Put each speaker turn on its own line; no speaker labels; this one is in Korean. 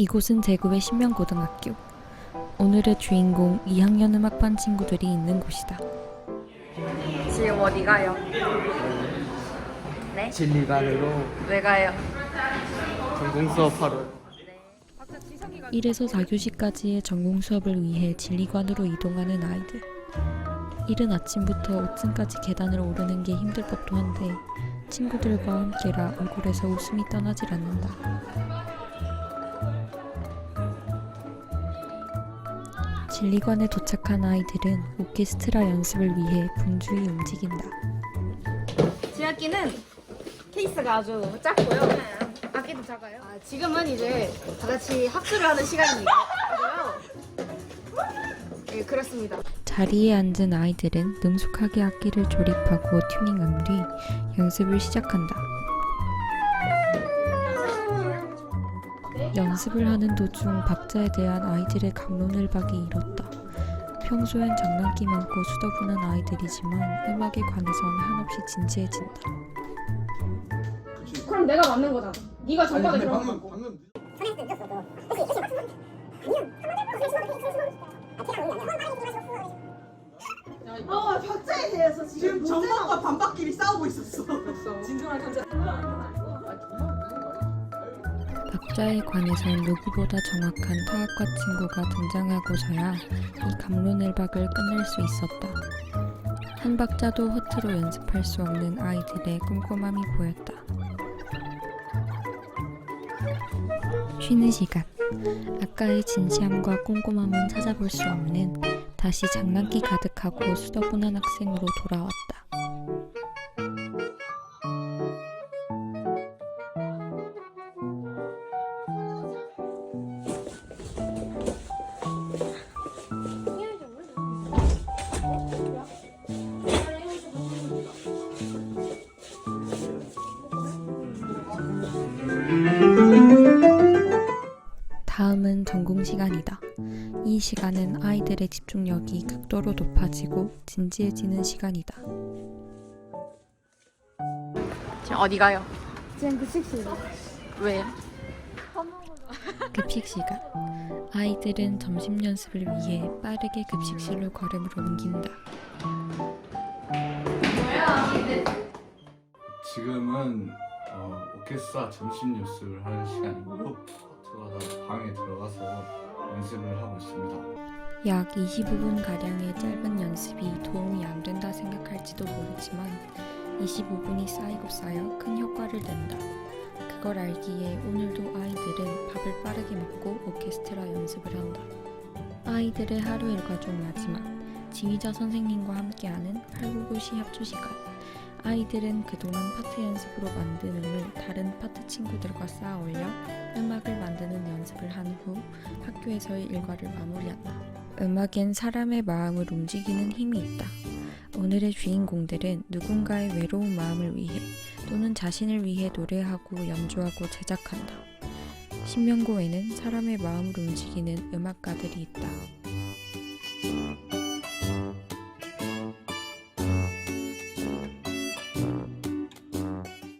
이곳은 대구의 신명고등학교. 오늘의 주인공 2학년 음악반 친구들이 있는 곳이다.
지금 어디 가요? 네?
진리반으로
왜 가요?
전공 수업하러
1에서 4교시까지의 전공 수업을 위해 진리관으로 이동하는 아이들. 이른 아침부터 5층까지 계단을 오르는 게 힘들 법도 한데 친구들과 함께라 얼굴에서 웃음이 떠나질 않는다. 진리관에 도착한 아이들은 오케스트라 연습을 위해 분주히 움직인다.
제 악기는 케이스가 아주 작고요. 악기도 작아요. 아, 지금은 이제 다 같이 합주를 하는 시간입니다. 그래요? 예, 그렇습니다.
자리에 앉은 아이들은 능숙하게 악기를 조립하고 튜닝한 뒤 연습을 시작한다. 연습을 하는 도중 박자에 대한 아이들의 감론을박이 일었다. 평소엔 장난기 많고 수다분한 아이들이지만 음악에 관해선 한없이 진지해진다.
그럼 내가 맞는 거잖아. 네가 전반에 그런 거 같고.
어, 전반과 반박끼리 싸우고 있었어. 진정한 감자.
박자에 관해선 누구보다 정확한 타악과 친구가 등장하고서야 이 감론을박을 끝낼 수 있었다. 한 박자도 허투루 연습할 수 없는 아이들의 꼼꼼함이 보였다. 쉬는 시간. 아까의 진지함과 꼼꼼함은 찾아볼 수 없는 다시 장난기 가득하고 수더분한 학생으로 돌아왔다. 다음은 전공 시간이다. 이 시간은 아이들의 집중력이 극도로 높아지고 진지해지는 시간이다.
지금 어디 가요?
지금 그 식실.
왜요?
급식 시간. 아이들은 점심 연습을 위해 빠르게 급식실로 걸음을 옮긴다.
지금은 어, 오케스트라 점심 뉴스를 하는 시간이고 들어가서 방에 들어가서 연습을 하고 있습니다.
약 25분 가량의 짧은 연습이 도움이 안 된다 생각할지도 모르지만 25분이 쌓이고 쌓여 큰 효과를 낸다. 그걸 알기에 오늘도 아이들은 밥을 빠르게 먹고 오케스트라 연습을 한다. 아이들의 하루 일과 중 마지막 지휘자 선생님과 함께하는 899 시 합주 시간. 아이들은 그동안 파트 연습으로 만든 음을 다른 파트 친구들과 쌓아 올려 음악을 만드는 연습을 한 후 학교에서의 일과를 마무리한다. 음악엔 사람의 마음을 움직이는 힘이 있다. 오늘의 주인공들은 누군가의 외로운 마음을 위해 또는 자신을 위해 노래하고 연주하고 제작한다. 신명고에는 사람의 마음을 움직이는 음악가들이 있다.